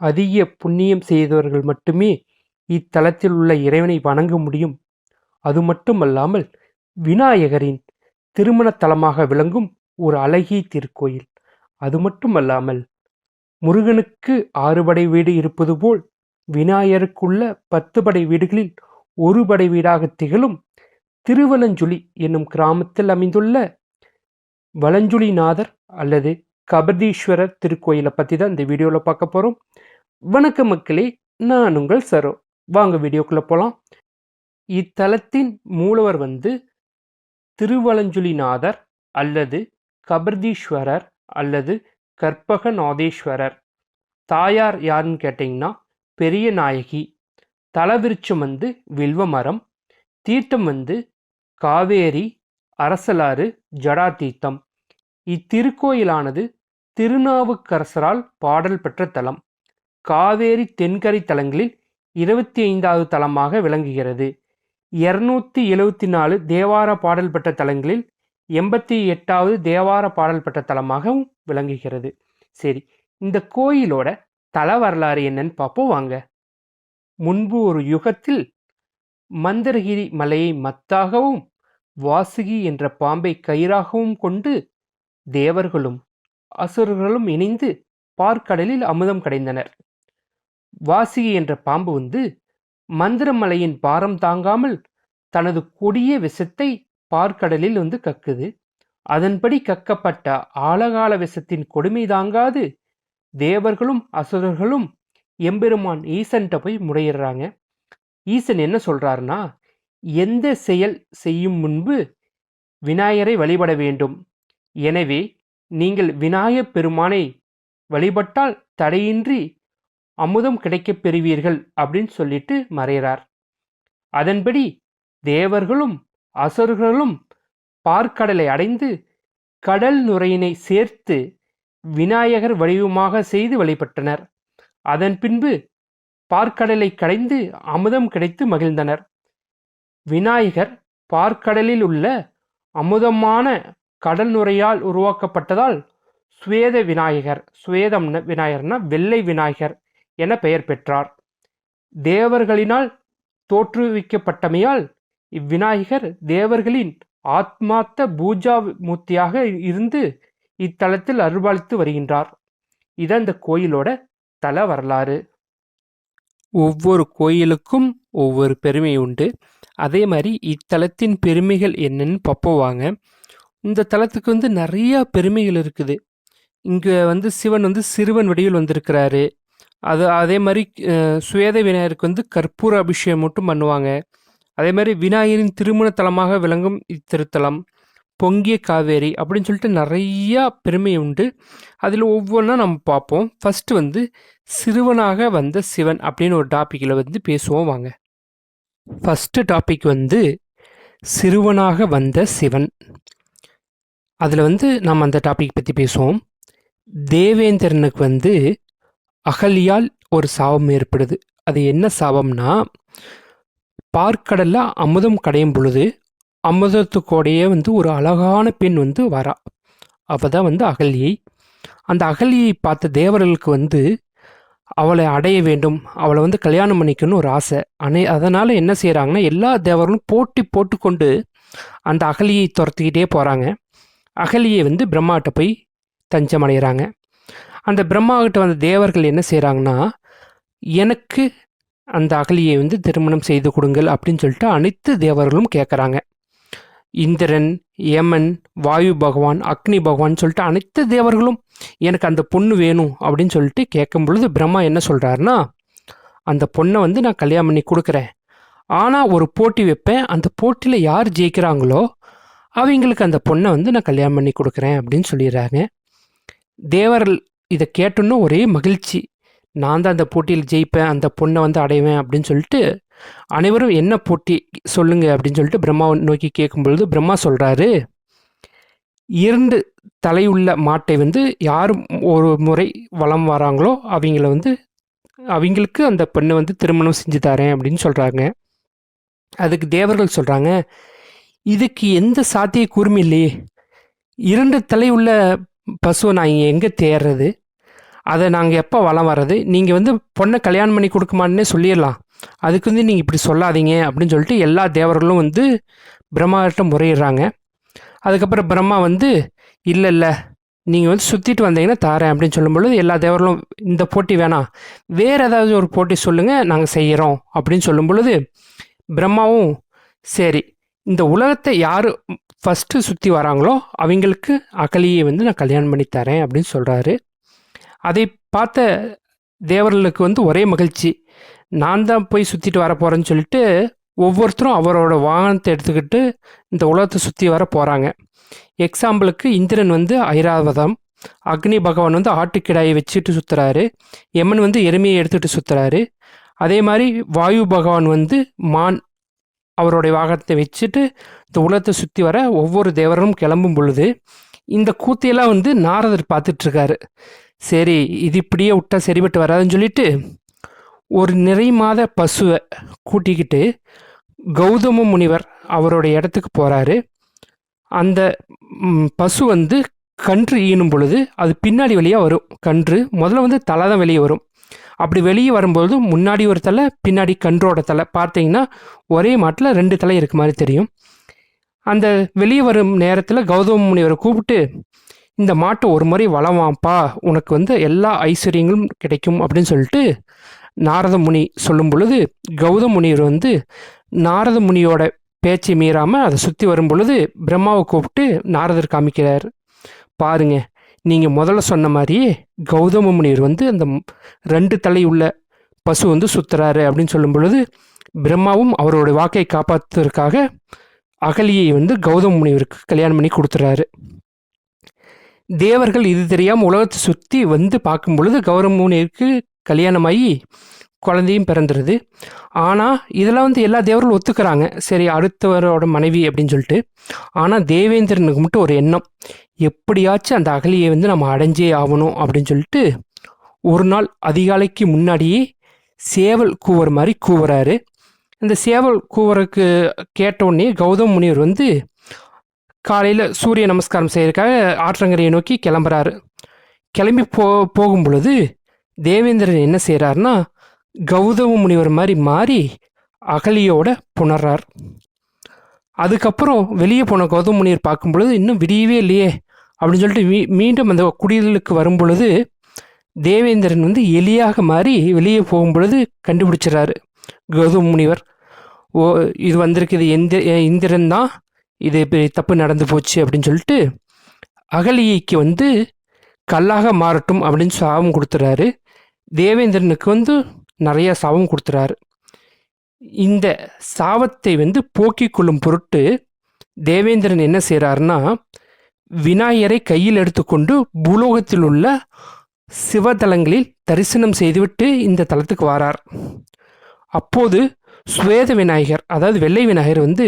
அதிக புண்ணியம் செய்தவர்கள் மட்டுமே இத்தலத்தில் உள்ள இறைவனை வணங்க முடியும். அது மட்டுமல்லாமல் விநாயகரின் திருமண தலமாக விளங்கும் ஒரு அழகிய திருக்கோயில். அது மட்டுமல்லாமல் முருகனுக்கு ஆறு படை வீடு இருப்பது போல் விநாயகருக்குள்ள பத்து படை வீடுகளில் ஒரு படை வீடாக திகழும் திருவலஞ்சுழி என்னும் கிராமத்தில் அமைந்துள்ள வலஞ்சுழிநாதர் அல்லது கபதீஸ்வரர் திருக்கோயிலை பற்றி தான் இந்த வீடியோவில் பார்க்க போகிறோம் வணக்க மக்களே நான் உங்கள் சரோ. வாங்க வீடியோக்குள்ளே போகலாம் இத்தலத்தின் மூலவர் வந்து திருவலஞ்சுலிநாதர் அல்லது கபர்தீஸ்வரர் அல்லது கற்பகநாதேஸ்வரர். தாயார் யாருன்னு கேட்டிங்கன்னா பெரிய நாயகி. தலவிருச்சம் வந்து வில்வ மரம். தீர்த்தம் வந்து காவேரி அரசலாறு ஜடா தீர்த்தம் இத்திருக்கோயிலானது திருநாவுக்கரசரால் பாடல் பெற்ற தலம். காவேரி தென்கரை தலங்களில் இருபத்தி ஐந்தாவது தலமாக விளங்குகிறது. இருநூத்தி எழுவத்தி நாலு தேவார பாடல் பெற்ற தலங்களில் எண்பத்தி எட்டாவது தேவார பாடல் பெற்ற தலமாகவும் விளங்குகிறது. சரி இந்த கோயிலோட தல வரலாறு என்னன்னு பார்ப்போம் வாங்க. முன்பு ஒரு யுகத்தில் மந்தரகிரி மலையை மத்தாகவும் வாசுகி என்ற பாம்பை கயிறாகவும் கொண்டு தேவர்களும் அசுரர்களும் இணைந்து பார்க்கடலில் அமுதம் கடைந்தனர். வாசிகி என்ற பாம்பு வந்து மந்திரமலையின் பாரம் தாங்காமல் தனது கொடிய விஷத்தை பார்க்கடலில் வந்து கக்குது. அதன்படி கக்கப்பட்ட ஆழகால விஷத்தின் கொடுமை தாங்காது. தேவர்களும் அசுரர்களும் எம்பெருமான் ஈசன்ட்ட போய் முறையிடுறாங்க. ஈசன் என்ன சொல்றாருன்னா எந்த செயல் செய்யும் முன்பு விநாயகரை வழிபட வேண்டும். எனவே நீங்கள் விநாயகப் பெருமானை வழிபட்டால் தடையின்றி அமுதம் கிடைக்கப் பெறுவீர்கள் அப்படின்னு சொல்லிட்டு மறைகிறார் அதன்படி தேவர்களும் அசுரர்களும் பார்க்கடலை அடைந்து கடல் நுரையினை சேர்த்து விநாயகர் வடிவமாக செய்து வழிபட்டனர். அதன் பின்பு பார்க்கடலை கடைந்து அமுதம் கிடைத்து மகிழ்ந்தனர். விநாயகர் பார்க்கடலில் உள்ள அமுதமான கடல் நுரையால் உருவாக்கப்பட்டதால் சுவேத விநாயகர் சுவேதம் விநாயகர்னா வெள்ளை விநாயகர் என பெயர் பெற்றார். தேவர்களினால் தோற்றுவிக்கப்பட்டமையால் இவ்விநாயகர் தேவர்களின் ஆத்மார்த்த பூஜா மூர்த்தியாக இருந்து இத்தலத்தில் அருள்பாலித்து வருகின்றார். இதான் இந்த கோயிலோட தல வரலாறு. ஒவ்வொரு கோயிலுக்கும் ஒவ்வொரு பெருமை உண்டு. அதே மாதிரி இத்தலத்தின் பெருமைகள் என்னன்னு பார்ப்போவாங்க இந்த தலத்துக்கு வந்து நிறையா பெருமைகள் இருக்குது. இங்கே வந்து சிவன் வந்து சிறுவன் வடிவில் வந்திருக்கிறாரு. அது அதே மாதிரி அஹ், சுவேத விநாயகருக்கு வந்து கற்பூர அபிஷேகம் மட்டும் பண்ணுவாங்க. அதே மாதிரி விநாயகரின் திருமண தலமாக விளங்கும் இத்திருத்தலம் பொங்கிய காவேரி அப்படின்னு சொல்லிட்டு நிறையா பெருமை உண்டு. அதில் ஒவ்வொன்றா நம்ம பார்ப்போம். ஃபஸ்ட்டு வந்து சிறுவனாக வந்த சிவன் அப்படின்னு ஒரு டாப்பிக்கில் வந்து பேசுவோம் வாங்க. ஃபஸ்ட்டு டாபிக் வந்து சிறுவனாக வந்த சிவன். அதில் வந்து நம்ம அந்த டாபிக் பற்றி பேசுவோம். தேவேந்திரனுக்கு வந்து அகலியால் ஒரு சாபம் ஏற்படுது. அது என்ன சாபம்னா பார்க்கடலில் அமுதம் கடையும் பொழுது அமுதத்துக்கோடையே வந்து ஒரு அழகான பெண் வந்து வரா. அவள் தான் வந்து அகல்யை அந்த அகல்யை பார்த்த தேவர்களுக்கு வந்து அவளை அடைய வேண்டும் அவளை வந்து கல்யாணம் பண்ணிக்கணும்னு ஒரு ஆசை. அனை அதனால் என்ன செய்கிறாங்கன்னா எல்லா தேவர்களும் போட்டி போட்டுக்கொண்டு அந்த அகலியை துரத்திக்கிட்டே போகிறாங்க அகலியை வந்து பிரம்மாட்ட போய் தஞ்சம் அடைகிறாங்க அந்த பிரம்மாகிட்ட வந்த தேவர்கள் என்ன செய்கிறாங்கன்னா எனக்கு அந்த அகலியை வந்து திருமணம் செய்து கொடுங்கள் அப்படின்னு சொல்லிட்டு அனைத்து தேவர்களும் கேட்குறாங்க இந்திரன் யமன் வாயு பகவான் அக்னி பகவான் சொல்லிட்டு அனைத்து தேவர்களும் எனக்கு அந்த பொண்ணு வேணும் அப்படின்னு சொல்லிட்டு கேட்கும் பொழுது பிரம்மா என்ன சொல்கிறாருன்னா அந்த பொண்ணை வந்து நான் கல்யாணம் பண்ணி கொடுக்குறேன். ஆனால் ஒரு போட்டி வைப்பேன். அந்த போட்டியில் யார் ஜெயிக்கிறாங்களோ அவங்களுக்கு அந்த பொண்ணை வந்து நான் கல்யாணம் பண்ணி கொடுக்குறேன் அப்படின்னு சொல்லிடுறாங்க. தேவர்கள் இதை கேட்டோன்னு ஒரே மகிழ்ச்சி. நான் தான் அந்த போட்டியில் ஜெயிப்பேன் அந்த பொண்ணை வந்து அடைவேன் அப்படின்னு சொல்லிட்டு அனைவரும் என்ன போட்டி சொல்லுங்க அப்படின்னு சொல்லிட்டு பிரம்மாவை நோக்கி கேட்கும் பொழுது பிரம்மா சொல்கிறாரு இரண்டு தலையுள்ள மாட்டை வந்து யார் ஒரு முறை வளம் வராங்களோ அவங்கள வந்து அவங்களுக்கு அந்த பெண்ணை வந்து திருமணம் செஞ்சு தரேன் அப்படின்னு சொல்கிறாங்க அதுக்கு தேவர்கள் சொல்கிறாங்க இதுக்கு எந்த சாத்திய கூர்மை இல்லையே இரண்டு தலை உள்ள பசுவை நான் எங்கே தேடுறது அதை நாங்கள் எப்போ வளம் வர்றது? நீங்கள் வந்து பொண்ணை கல்யாணம் பண்ணி கொடுக்குமான்னே சொல்லிடலாம். அதுக்கு வந்து நீங்கள் இப்படி சொல்லாதீங்க அப்படின்னு சொல்லிட்டு எல்லா தேவர்களும் வந்து பிரம்மாவிட்ட முறையிடுறாங்க. அதுக்கப்புறம் பிரம்மா வந்து இல்லை இல்லை நீங்கள் வந்து சுற்றிட்டு வந்தீங்கன்னா தாரேன் அப்படின்னு சொல்லும்பொழுது எல்லா தேவர்களும் இந்த போட்டி வேணாம் வேறு ஏதாவது ஒரு போட்டி சொல்லுங்கள் நாங்கள் செய்கிறோம் அப்படின்னு சொல்லும் பொழுது பிரம்மாவும் சரி இந்த உலகத்தை யார் ஃபஸ்ட்டு சுற்றி வராங்களோ அவங்களுக்கு அகலியை வந்து நான் கல்யாணம் பண்ணி தரேன் அப்படின்னு சொல்கிறாரு அதை பார்த்த தேவர்களுக்கு வந்து ஒரே மகிழ்ச்சி. நான் தான் போய் சுற்றிட்டு வர போகிறேன்னு சொல்லிட்டு ஒவ்வொருத்தரும் அவரோட வாகனத்தை எடுத்துக்கிட்டு இந்த உலகத்தை சுற்றி வர போகிறாங்க எக்ஸாம்பிளுக்கு இந்திரன் வந்து ஐராவதம் அக்னி பகவான் வந்து ஆட்டுக்கிடாயை வச்சுட்டு சுற்றுறாரு யமன் வந்து எருமையை எடுத்துகிட்டு சுற்றுறாரு அதே மாதிரி வாயு பகவான் வந்து மான் அவருடைய வாகனத்தை வச்சுட்டு இந்த உலகத்தை சுற்றி வர ஒவ்வொரு தேவரும் கிளம்பும் பொழுது இந்த கூத்தையெல்லாம் வந்து நாரதர் பார்த்துட்ருக்காரு. சரி இது இப்படியே விட்டா சரிபட்டு வராதுன்னு சொல்லிட்டு ஒரு நிறை மாத பசுவை கூட்டிக்கிட்டு கௌதம முனிவர் அவருடைய இடத்துக்கு போகிறாரு அந்த பசு வந்து கன்று ஈனும் பொழுது அது பின்னாடி வழியாக வரும். கன்று முதல்ல வந்து தலை தான் வெளியே வரும். அப்படி வெளியே வரும்பொழுது முன்னாடி ஒரு தலை பின்னாடி கன்றோட தலை. பார்த்தீங்கன்னா ஒரே மாட்டில் ரெண்டு தலை இருக்க மாதிரி தெரியும். அந்த வெளியே வரும் நேரத்தில் கௌதம முனிவரை கூப்பிட்டு இந்த மாட்டை ஒரு முறை வளவாம்ப்பா உனக்கு வந்து எல்லா ஐஸ்வர்யங்களும் கிடைக்கும் அப்படின்னு சொல்லிட்டு நாரத முனி சொல்லும் பொழுது கௌதம் முனிவர் வந்து நாரத முனியோட பேச்சை மீறாமல் அதை சுற்றி வரும் பொழுது பிரம்மாவை கூப்பிட்டு நாரதர் காமிக்கிறார். பாருங்கள் நீங்கள் முதல்ல சொன்ன மாதிரியே கௌதம முனிவர் வந்து அந்த ரெண்டு தலை உள்ள பசு வந்து சுத்துறாரு அப்படின்னு சொல்லும் பொழுது பிரம்மாவும் அவரோட வாக்கை காப்பாற்றுவதற்காக அகலியை வந்து கௌதம முனிவருக்கு கல்யாணம் பண்ணி கொடுத்துறாரு. தேவர்கள் இது தெரியாமல் உலகத்தை சுற்றி வந்து பார்க்கும் பொழுது கௌதம முனிவருக்கு கல்யாணமாகி குழந்தையும் பிறந்துருது. ஆனால் இதெல்லாம் வந்து எல்லா தேவர்களும் ஒத்துக்கிறாங்க. சரி அடுத்தவரோட மனைவி அப்படின்னு சொல்லிட்டு. ஆனால் தேவேந்திரனுக்கு மட்டும் ஒரு எண்ணம். எப்படியாச்சும் அந்த அகலியை வந்து நம்ம அடைஞ்சே ஆகணும் அப்படின்னு சொல்லிட்டு ஒரு நாள் அதிகாலைக்கு முன்னாடியே சேவல் கூவுற மாதிரி கூவுறாரு. இந்த சேவல் கூவுறதுக்கு கேட்ட கௌதம் முனிவர் வந்து காலையில் சூரிய நமஸ்காரம் செய்யறதுக்காக ஆற்றங்கரையை நோக்கி கிளம்புறாரு. கிளம்பி போ போகும் பொழுது தேவேந்திரன் என்ன செய்கிறாருன்னா கௌதம முனிவர் மாதிரி மாறி அகலியோட புணர்றார். அதுக்கப்புறம் வெளியே போன கௌதம முனிவர் பார்க்கும் பொழுது இன்னும் விடியவே இல்லையே அப்படின்னு சொல்லிட்டு மீ மீண்டும் அந்த குடிலுக்கு வரும் பொழுது தேவேந்திரன் வந்து எலியாக மாறி வெளியே போகும் பொழுது கண்டுபிடிச்சிடறாரு முனிவர் ஓ இது வந்திருக்குது எந்த இந்திரன் தான் இது இப்படி தப்பு நடந்து போச்சு அப்படின்னு சொல்லிட்டு அகலியைக்கு வந்து கல்லாக மாறட்டும் அப்படின்னு சாபம் கொடுத்துறாரு. தேவேந்திரனுக்கு வந்து நிறைய சாபம் கொடுத்துறாரு. இந்த சாபத்தை வந்து போக்கிக் கொள்ளும் பொருட்டு தேவேந்திரன் என்ன செய்கிறாருன்னா விநாயகரை கையில் எடுத்துக்கொண்டு பூலோகத்தில் உள்ள சிவதலங்களில் தரிசனம் செய்துவிட்டு இந்த தலத்துக்கு வாரார். அப்போது சுவேத விநாயகர் அதாவது வெள்ளை விநாயகர் வந்து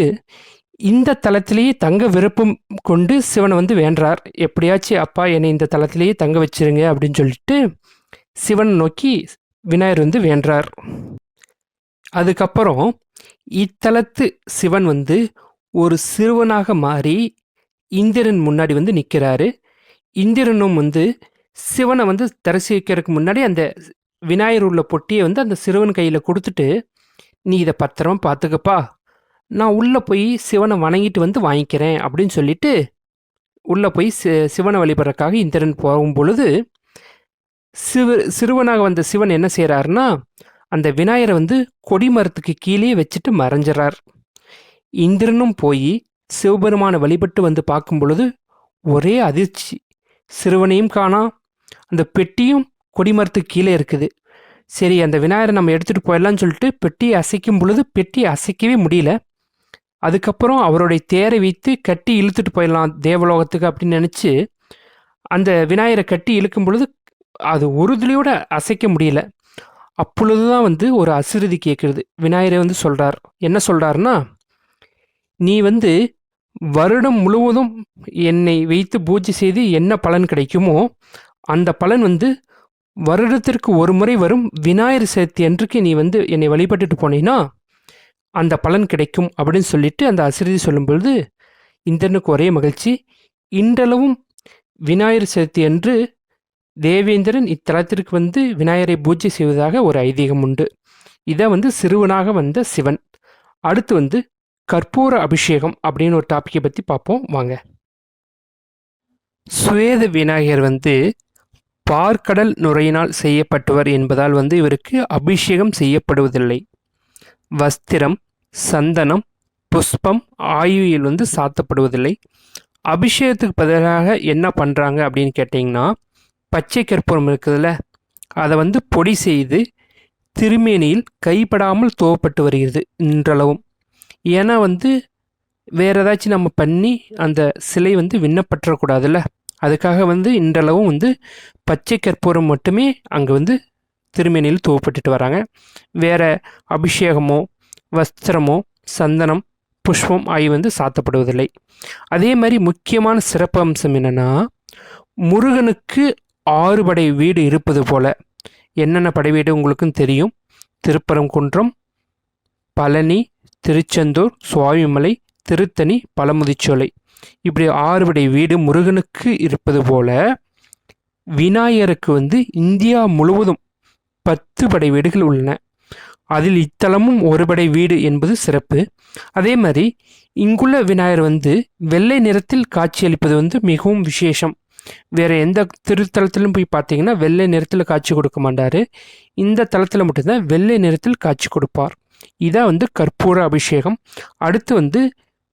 இந்த தலத்திலேயே தங்க விருப்பம் கொண்டு சிவனை வந்து வேண்டார் எப்படியாச்சும் அப்பா என்னை இந்த தலத்திலேயே தங்க வச்சிருங்க அப்படின்னு சொல்லிட்டு சிவன் நோக்கி விநாயகர் வந்து வேண்டார் அதுக்கப்புறம் இத்தலத்து சிவன் வந்து ஒரு சிறுவனாக மாறி இந்திரன் முன்னாடி வந்து நிற்கிறாரு இந்திரனும் வந்து சிவனை வந்து தரிசிக்கிறதுக்கு முன்னாடி அந்த விநாயகர் உள்ள பொட்டியை வந்து அந்த சிறுவன் கையில் கொடுத்துட்டு நீ இதை பத்திரமா பார்த்துக்கப்பா நான் உள்ளே போய் சிவனை வணங்கிட்டு வந்து வாங்கிக்கிறேன் அப்படின்னு சொல்லிட்டு உள்ளே போய் சி சிவனை வழிபடுறதுக்காக இந்திரன் போகும் பொழுது சிவ சிறுவனாக வந்த சிவன் என்ன செய்கிறாருன்னா அந்த விநாயகரை வந்து கொடி மரத்துக்கு கீழே வச்சுட்டு மறைஞ்சிறார். இந்திரனும் போய் சிவபெருமானை வழிபட்டு வந்து பார்க்கும் பொழுது ஒரே அதிர்ச்சி. சிறுவனையும் காணா அந்த பெட்டியும் கொடிமரத்துக்கு கீழே இருக்குது. சரி அந்த விநாயகரை நம்ம எடுத்துகிட்டு போயிடலாம்னு சொல்லிட்டு பெட்டியை அசைக்கும் பொழுது பெட்டியை அசைக்கவே முடியல. அதுக்கப்புறம் அவருடைய தேரை வைத்து கட்டி இழுத்துட்டு போயிடலாம் தேவலோகத்துக்கு அப்படின்னு நினச்சி அந்த விநாயகரை கட்டி இழுக்கும் பொழுது அது உறுதுலையோடு அசைக்க முடியல. அப்பொழுது தான் வந்து ஒரு அசிறுதி கேட்குறது விநாயகரை வந்து சொல்கிறார் என்ன சொல்கிறாருன்னா நீ வந்து வருடம் முழுவதும் என்னை வைத்து பூஜை செய்து என்ன பலன் கிடைக்குமோ அந்த பலன் வந்து வருடத்திற்கு ஒரு முறை வரும் விநாயகர் சதுர்த்தி அன்றைக்கு நீ வந்து என்னை வழிபட்டுட்டு போனீன்னா அந்த பலன் கிடைக்கும் அப்படின்னு சொல்லிட்டு அந்த அசிரதி சொல்லும் பொழுது இந்திரனுக்கு ஒரே மகிழ்ச்சி. இன்றளவும் விநாயகர் சதுர்த்தி அன்று தேவேந்திரன் இத்தலத்திற்கு வந்து விநாயகரை பூஜை செய்வதாக ஒரு ஐதீகம் உண்டு. இதை வந்து சிறுவனாக வந்த சிவன். அடுத்து வந்து கற்பூர அபிஷேகம் அப்படின்னு ஒரு டாப்பிக்கை பற்றி பார்ப்போம். வாங்க. சுவேத விநாயகர் வந்து பார்க்கடல் நுரையினால் செய்யப்பட்டவர் என்பதால் வந்து இவருக்கு அபிஷேகம் செய்யப்படுவதில்லை. வஸ்திரம் சந்தனம் புஷ்பம் ஆயுவில் வந்து சாத்தப்படுவதில்லை. அபிஷேகத்துக்கு பதிலாக என்ன பண்ணுறாங்க அப்படின்னு கேட்டிங்கன்னா பச்சை கற்பூரம் இருக்குதுல்ல அதை வந்து பொடி செய்து திருமேனியில் கைப்படாமல் துவப்பட்டு வருகிறது இன்றளவும். ஏன்னா வந்து வேற ஏதாச்சும் நம்ம பண்ணி அந்த சிலை வந்து விண்ணப்பற்றக்கூடாதுல்ல? அதுக்காக வந்து இன்றளவும் வந்து பச்சை கற்பூரம் மட்டுமே அங்கே வந்து திருமேனியில் துவப்பட்டுட்டு வராங்க. வேற அபிஷேகமோ வஸ்திரமோ சந்தனம் புஷ்பம் ஆகிய வந்து சாத்தப்படுவதில்லை. அதே மாதிரி முக்கியமான சிறப்பு அம்சம் என்னென்னா முருகனுக்கு ஆறு படை வீடு இருப்பது போல. என்னென்ன படை வீடு உங்களுக்கும் தெரியும்? திருப்பரங்குன்றம் பழனி திருச்செந்தூர் சுவாமிமலை திருத்தணி பழமுதிச்சோலை இப்படி ஆறுபடை வீடு முருகனுக்கு இருப்பது போல விநாயகருக்கு வந்து இந்தியா முழுவதும் பத்து படை வீடுகள் உள்ளன. அதில் இத்தலமும் ஒரு படை வீடு என்பது சிறப்பு. அதே மாதிரி இங்குள்ள விநாயகர் வந்து வெள்ளை நிறத்தில் காட்சியளிப்பது வந்து மிகவும் விசேஷம். வேறு எந்த திருத்தலத்திலும் போய் பார்த்தீங்கன்னா வெள்ளை நிறத்தில் காட்சி கொடுக்க மாட்டார். இந்த தளத்தில் மட்டும்தான் வெள்ளை நிறத்தில் காட்சி கொடுப்பார். இதான் வந்து கற்பூர அபிஷேகம். அடுத்து வந்து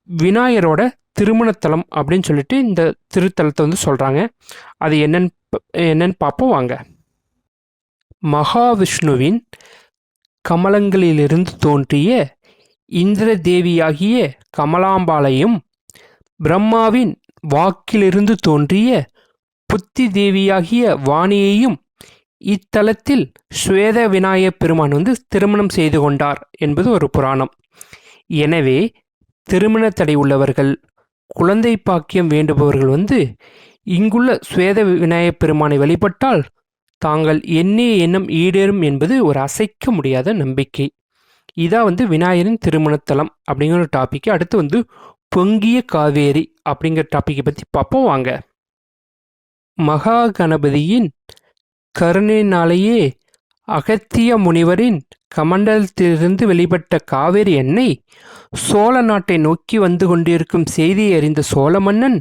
விநாயகரோட திருமணத்தலம் அப்படின்னு சொல்லிட்டு இந்த திருத்தலத்தை வந்து சொல்கிறாங்க அது என்னன்னு என்னன்னு பார்ப்போம் வாங்க. மகாவிஷ்ணுவின் கமலங்களிலிருந்து தோன்றிய இந்திர தேவியாகிய கமலாம்பாளையும் பிரம்மாவின் வாக்கிலிருந்து தோன்றிய புத்தி தேவியாகிய வாணியையும் இத்தலத்தில் ஸ்வேத விநாயக பெருமான் வந்து திருமணம் செய்து கொண்டார் என்பது ஒரு புராணம். எனவே திருமண தடை உள்ளவர்கள் குழந்தை பாக்கியம் வேண்டுபவர்கள் வந்து இங்குள்ள ஸ்வேத விநாயகப் பெருமானை வழிபட்டால் தாங்கள் எண்ணிய எண்ணம் ஈடேறும் என்பது ஒரு அசைக்க முடியாத நம்பிக்கை. இதான் வந்து விநாயகரின் திருமணத்தலம் அப்படிங்கிற ஒரு டாப்பிக்கு அடுத்து வந்து பொங்கிய காவேரி அப்படிங்கிற டாப்பிக்கை பற்றி பார்ப்போம் வாங்க. மகா கணபதியின் கருணையினாலேயே அகத்திய முனிவரின் கமண்டலத்திலிருந்து வெளிப்பட்ட காவேரி எண்ணெய் சோழ நாட்டை நோக்கி வந்து கொண்டிருக்கும் செய்தியை அறிந்த சோழ மன்னன்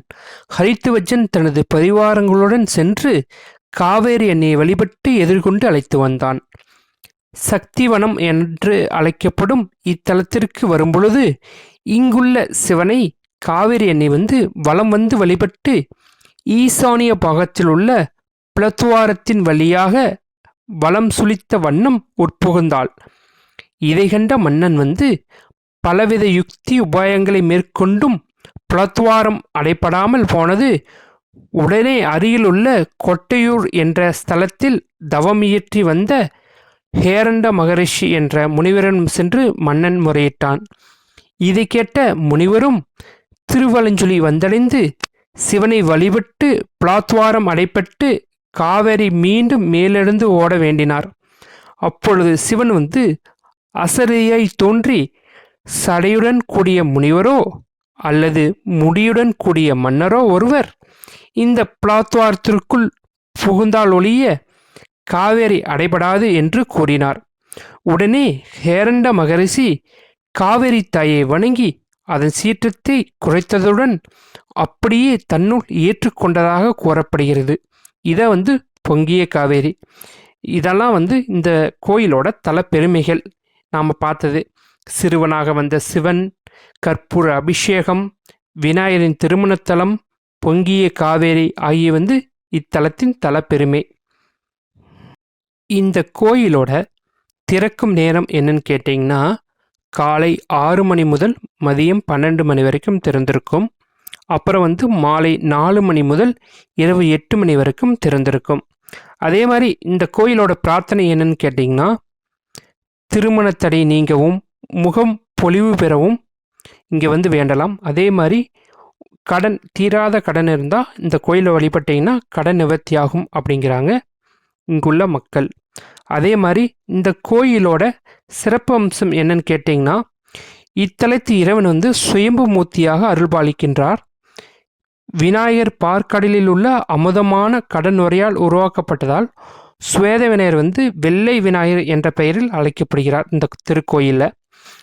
ஹரித்துவஜன் தனது பரிவாரங்களுடன் சென்று காவேரி எண்ணெயை வழிபட்டு எதிர்கொண்டு அழைத்து வந்தான். சக்திவனம் என்று அழைக்கப்படும் இத்தலத்திற்கு வரும்பொழுது இங்குள்ள சிவனை காவேரி எண்ணெய் வந்து வலம் வந்து வழிபட்டு ஈசானிய பாகத்தில் உள்ள பிளத்துவாரத்தின் வழியாக வலம் சுழித்த வண்ணம் உட்புகுந்தாள். இதை கண்ட மன்னன் வந்து பலவித யுக்தி உபாயங்களை மேற்கொண்டும் புலத்துவாரம் அடைப்படாமல் போனது உடனே அருகிலுள்ள கொட்டையூர் என்ற ஸ்தலத்தில் தவம் இயற்றி வந்த ஹேரண்ட மகரிஷி என்ற முனிவரிடம் சென்று மன்னன் முறையிட்டான். இதை கேட்ட முனிவரும் திருவலஞ்சுழி வந்தடைந்து சிவனை வழிபட்டு பிளாத்வாரம் அடைப்பட்டு காவேரி மீண்டும் மேலெழுந்து ஓட வேண்டினார். அப்பொழுது சிவன் வந்து அசரியாய் தோன்றி சடையுடன் கூடிய முனிவரோ அல்லது முடியுடன் கூடிய மன்னரோ ஒருவர் இந்த பிளாத்வாரத்திற்குள் புகுந்தால் ஒழிய காவேரி அடைபடாது என்று கூறினார். உடனே ஹேரண்ட மகரிஷி காவேரி தாயை வணங்கி அதன் சீற்றத்தை குறைத்ததுடன் அப்படியே தன்னுள் ஏற்றுக்கொண்டதாக கூறப்படுகிறது. இதை வந்து பொங்கிய காவேரி. இதெல்லாம் வந்து இந்த கோயிலோட தல பெருமைகள் நாம் பார்த்தது சிறுவனாக வந்த சிவன் கற்பூர அபிஷேகம் விநாயகரின் திருமணத்தலம் பொங்கிய காவேரி ஆகிய வந்து இத்தலத்தின் தல பெருமை இந்த கோயிலோட திறக்கும் நேரம் என்னன்னு கேட்டிங்கன்னா காலை ஆறு மணி முதல் மதியம் பன்னெண்டு மணி வரைக்கும் திறந்திருக்கும். அப்புறம் வந்து மாலை நாலு மணி முதல் இரவு எட்டு மணி வரைக்கும் திறந்திருக்கும். அதே மாதிரி இந்த கோயிலோட பிரார்த்தனை என்னன்னு கேட்டிங்கன்னா திருமணத்தடை நீங்கவும் முகம் பொலிவு பெறவும் இங்கே வந்து வேண்டலாம். அதே மாதிரி கடன் தீராத கடன் இருந்தால் இந்த கோயிலை வழிபட்டிங்கன்னா கடன் நிவர்த்தியாகும் அப்படிங்கிறாங்க இங்குள்ள மக்கள். அதே மாதிரி இந்த கோயிலோட சிறப்பு அம்சம் என்னன்னு கேட்டிங்கன்னா இத்தலத்து இறைவன் வந்து சுயம்பு மூர்த்தியாக அருள்பாலிக்கின்றார். விநாயகர் பார்க்கடலில் உள்ள அமுதமான கடன் உரையால் உருவாக்கப்பட்டதால் சுவேத விநாயகர் வந்து வெள்ளை விநாயகர் என்ற பெயரில் அழைக்கப்படுகிறார் இந்த திருக்கோயிலில்.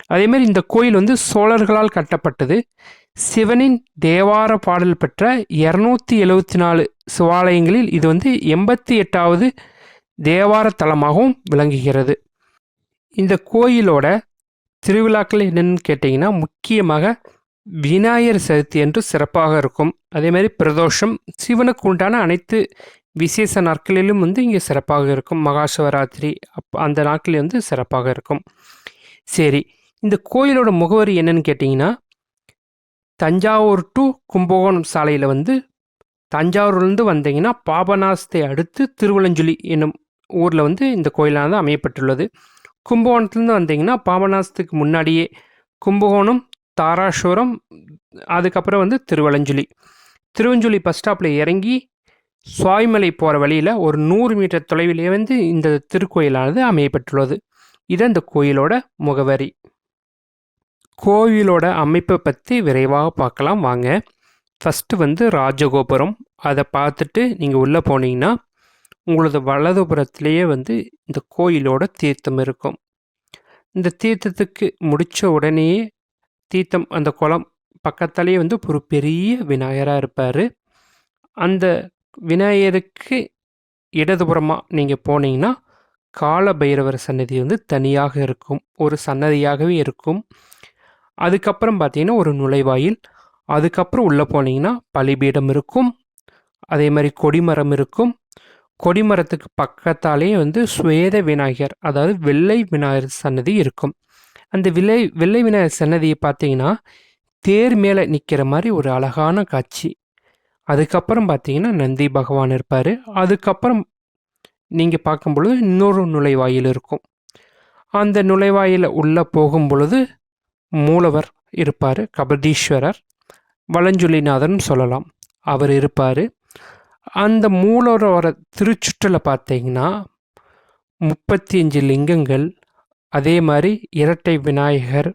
அதேமாதிரி இந்த கோயில் வந்து சோழர்களால் கட்டப்பட்டது. சிவனின் தேவார பாடல் பெற்ற இரநூத்தி எழுவத்தி நாலு சிவாலயங்களில் இது வந்து எண்பத்தி எட்டாவது தேவார தலமாகவும் விளங்குகிறது. இந்த கோயிலோட திருவிழாக்கள் என்னென்னு கேட்டிங்கன்னா முக்கியமாக விநாயகர் சதுர்த்தி என்று சிறப்பாக இருக்கும். அதே மாதிரி பிரதோஷம் சிவனுக்கு உண்டான அனைத்து விசேஷ நாட்களிலும் வந்து இங்கே சிறப்பாக இருக்கும். மகா சிவராத்திரி அப் அந்த நாட்களில் வந்து சிறப்பாக இருக்கும். சரி இந்த கோயிலோட முகவரி என்னன்னு கேட்டிங்கன்னா தஞ்சாவூர் டு கும்பகோணம் சாலையில் வந்து தஞ்சாவூர்லேருந்து வந்தீங்கன்னா பாபநாசத்தை அடுத்து திருவலஞ்சுலி என்னும் ஊரில் வந்து இந்த கோயிலானது அமையப்பட்டுள்ளது. கும்பகோணத்துலேருந்து வந்தீங்கன்னா பாபநாசத்துக்கு முன்னாடியே கும்பகோணம் தாராசுரம் அதுக்கப்புறம் வந்து திருவலஞ்சுலி திருவஞ்சுழி பஸ் ஸ்டாப்பில் இறங்கி சுவாய்மலை போகிற வழியில் ஒரு நூறு மீட்டர் தொலைவிலே வந்து இந்த திருக்கோயிலானது அமையப்பட்டுள்ளது இது அந்த கோயிலோட முகவரி. கோவிலோட அமைப்பை பற்றி விரைவாக பார்க்கலாம். வாங்க. ஃபஸ்ட்டு வந்து ராஜகோபுரம். அதை பார்த்துட்டு நீங்கள் உள்ளே போனீங்கன்னா உங்களது வலதுபுறத்திலேயே வந்து இந்த கோயிலோட தீர்த்தம் இருக்கும். இந்த தீர்த்தத்துக்கு முடித்த உடனேயே தீர்த்தம் அந்த குளம் பக்கத்தாலேயே வந்து ஒரு பெரிய விநாயகராக இருப்பார். அந்த விநாயகருக்கு இடதுபுறமாக நீங்கள் போனீங்கன்னா கால பைரவர் சன்னதி வந்து தனியாக இருக்கும் ஒரு சன்னதியாகவே இருக்கும். அதுக்கப்புறம் பார்த்தீங்கன்னா ஒரு நுழைவாயில். அதுக்கப்புறம் உள்ளே போனீங்கன்னா பலிபீடம் இருக்கும். அதே மாதிரி கொடிமரம் இருக்கும். கொடிமரத்துக்கு பக்கத்தாலேயே வந்து சுவேத விநாயகர் அதாவது வெள்ளை விநாயகர் சன்னதி இருக்கும். அந்த விலை வெள்ளை விநாயகர் சன்னதியை பார்த்தீங்கன்னா தேர் மேலே நிற்கிற மாதிரி ஒரு அழகான காட்சி. அதுக்கப்புறம் பார்த்தீங்கன்னா நந்தி பகவான் இருப்பார். அதுக்கப்புறம் நீங்கள் பார்க்கும் பொழுது இன்னொரு நுழைவாயில் இருக்கும். அந்த நுழைவாயில் உள்ளே போகும் பொழுது மூலவர் இருப்பார் கபதீஸ்வரர் வளஞ்சுலிநாதன் சொல்லலாம். அவர் இருப்பார். அந்த மூலவரோட திருச்சுற்றில் பார்த்தீங்கன்னா முப்பத்தி அஞ்சு லிங்கங்கள் அதே மாதிரி இரட்டை விநாயகர்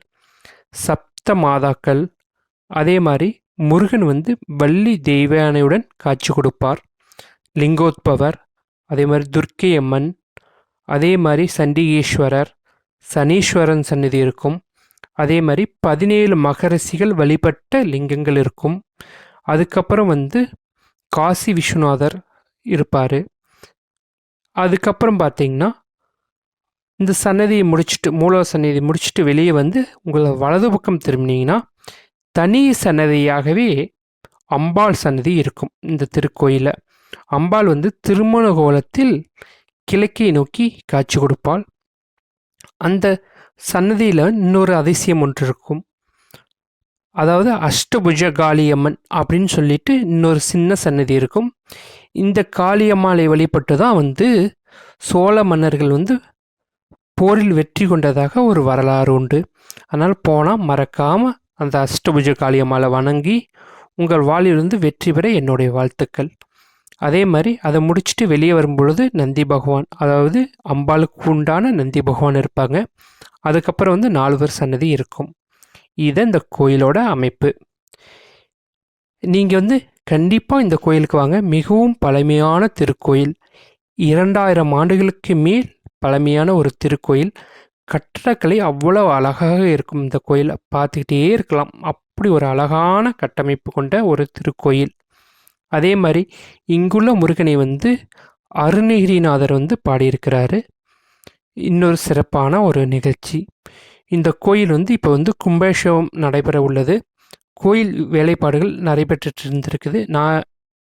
சப்த மாதாக்கள் அதே மாதிரி முருகன் வந்து வள்ளி தெய்வானையுடன் காட்சி கொடுப்பார். லிங்கோத்பவர் அதே மாதிரி துர்க்கை அம்மன் அதே மாதிரி சண்டிகேஸ்வரர் சனீஸ்வரன் சன்னிதி இருக்கும். அதே மாதிரி பதினேழு மகரிஷிகள் வழிபட்ட லிங்கங்கள் இருக்கும். அதுக்கப்புறம் வந்து காசி விஸ்வநாதர் இருப்பார். அதுக்கப்புறம் பார்த்தீங்கன்னா இந்த சன்னதியை முடிச்சுட்டு மூல சன்னதி முடிச்சுட்டு வெளியே வந்து உங்களை வலது பக்கம் திரும்பினீங்கன்னா தனி சன்னதியாகவே அம்பாள் சன்னதி இருக்கும் இந்த திருக்கோயிலில். அம்பாள் வந்து திருமண கோலத்தில் கிழக்கை நோக்கி காட்சி கொடுப்பாள். அந்த சன்னதியில் இன்னொரு அதிசயம் ஒன்று இருக்கும். அதாவது அஷ்டபுஜ காளியம்மன் அப்படின்னு சொல்லிட்டு இன்னொரு சின்ன சன்னதி இருக்கும். இந்த காளியம்மாளை வழிபட்டு தான் வந்து சோழ மன்னர்கள் வந்து போரில் வெற்றி கொண்டதாக ஒரு வரலாறு உண்டு. அதனால் போனால் மறக்காமல் அந்த அஷ்டபுஜ காளியம்மாவை வணங்கி உங்கள் வாளிலிருந்து வெற்றி பெற என்னுடைய வாழ்த்துக்கள். அதே மாதிரி அதை முடிச்சுட்டு வெளியே வரும்பொழுது நந்தி பகவான் அதாவது அம்பாளுக்கு உண்டான நந்தி பகவான் இருப்பாங்க. அதுக்கப்புறம் வந்து நால்வர் சன்னதி இருக்கும். இது இந்த கோயிலோட அமைப்பு. நீங்கள் வந்து கண்டிப்பாக இந்த கோயிலுக்கு வாங்க. மிகவும் பழமையான திருக்கோயில். இரண்டாயிரம் ஆண்டுகளுக்கு மேல் பழமையான ஒரு திருக்கோயில். கட்டடக்கலை அவ்வளோ அழகாக இருக்கும். இந்த கோயிலை பார்த்துக்கிட்டே இருக்கலாம். அப்படி ஒரு அழகான கட்டமைப்பு கொண்ட ஒரு திருக்கோயில். அதே மாதிரி இங்குள்ள முருகனை வந்து அருணகிரிநாதர் வந்து பாடியிருக்கிறாரு. இன்னொரு சிறப்பான ஒரு நிகழ்ச்சி. இந்த கோயில் வந்து இப்போ வந்து கும்பாபிஷேகம் நடைபெற உள்ளது. கோயில் வேலைப்பாடுகள் நடைபெற்றுட்டு இருந்திருக்குது. நான்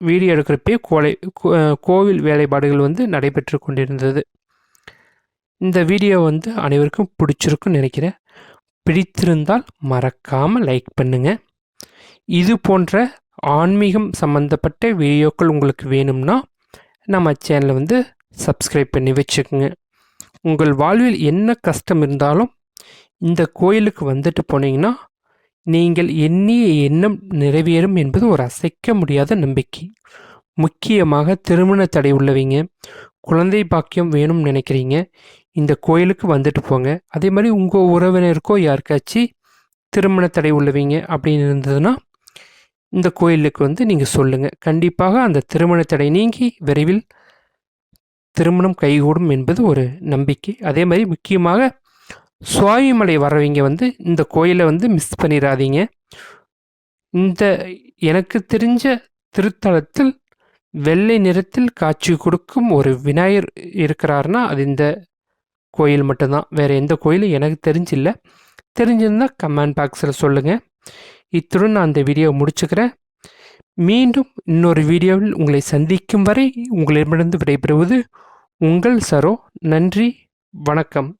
வீடியோ எடுக்கிறப்பே கோலை கோவில் வேலைப்பாடுகள் வந்து நடைபெற்று கொண்டிருந்தது. இந்த வீடியோ வந்து அனைவருக்கும் பிடிச்சிருக்குன்னு நினைக்கிறேன். பிடித்திருந்தால் மறக்காமல் லைக் பண்ணுங்கள் இது போன்ற ஆன்மீகம் சம்மந்தப்பட்ட வீடியோக்கள் உங்களுக்கு வேணும்னா நம்ம சேனலை வந்து சப்ஸ்கிரைப் பண்ணி வச்சுக்கோங்க. உங்கள் வாழ்வில் என்ன கஷ்டம் இருந்தாலும் இந்த கோயிலுக்கு வந்துட்டு போனீங்கன்னா நீங்கள் எண்ணிய எண்ணம் நிறைவேறும் என்பது ஒரு அசைக்க முடியாத நம்பிக்கை. முக்கியமாக திருமண தடை உள்ளவங்க குழந்தை பாக்கியம் வேணும்னு நினைக்கிறீங்க இந்த கோயிலுக்கு வந்துட்டு போங்க. அதே மாதிரி உங்கள் உறவினருக்கோ யாருக்காச்சும் திருமண தடை உள்ளவங்க அப்படின்னு இருந்ததுன்னா இந்த கோயிலுக்கு வந்து நீங்கள் சொல்லுங்கள் கண்டிப்பாக அந்த திருமண தடை நீங்கி விரைவில் திருமணம் கைகூடும் என்பது ஒரு நம்பிக்கை. அதே மாதிரி முக்கியமாக சுவாமிமலை வரவங்க வந்து இந்த கோயிலை வந்து மிஸ் பண்ணிடாதீங்க இந்த எனக்கு தெரிஞ்ச திருத்தலத்தில் வெள்ளை நிறத்தில் காட்சி கொடுக்கும் ஒரு விநாயகர் இருக்கிறாருன்னா அது இந்த கோயில் மட்டும்தான். வேறு எந்த கோயிலும் எனக்கு தெரிஞ்சில்ல. தெரிஞ்சிருந்தால் கமெண்ட் பாக்ஸில் சொல்லுங்கள் இத்துடன் நான் அந்த வீடியோவை முடிச்சுக்கிறேன். மீண்டும் இன்னொரு வீடியோவில் உங்களை சந்திக்கும் வரை உங்களிடமிருந்து விடைபெறுவது உங்கள் சரோ. நன்றி. வணக்கம்.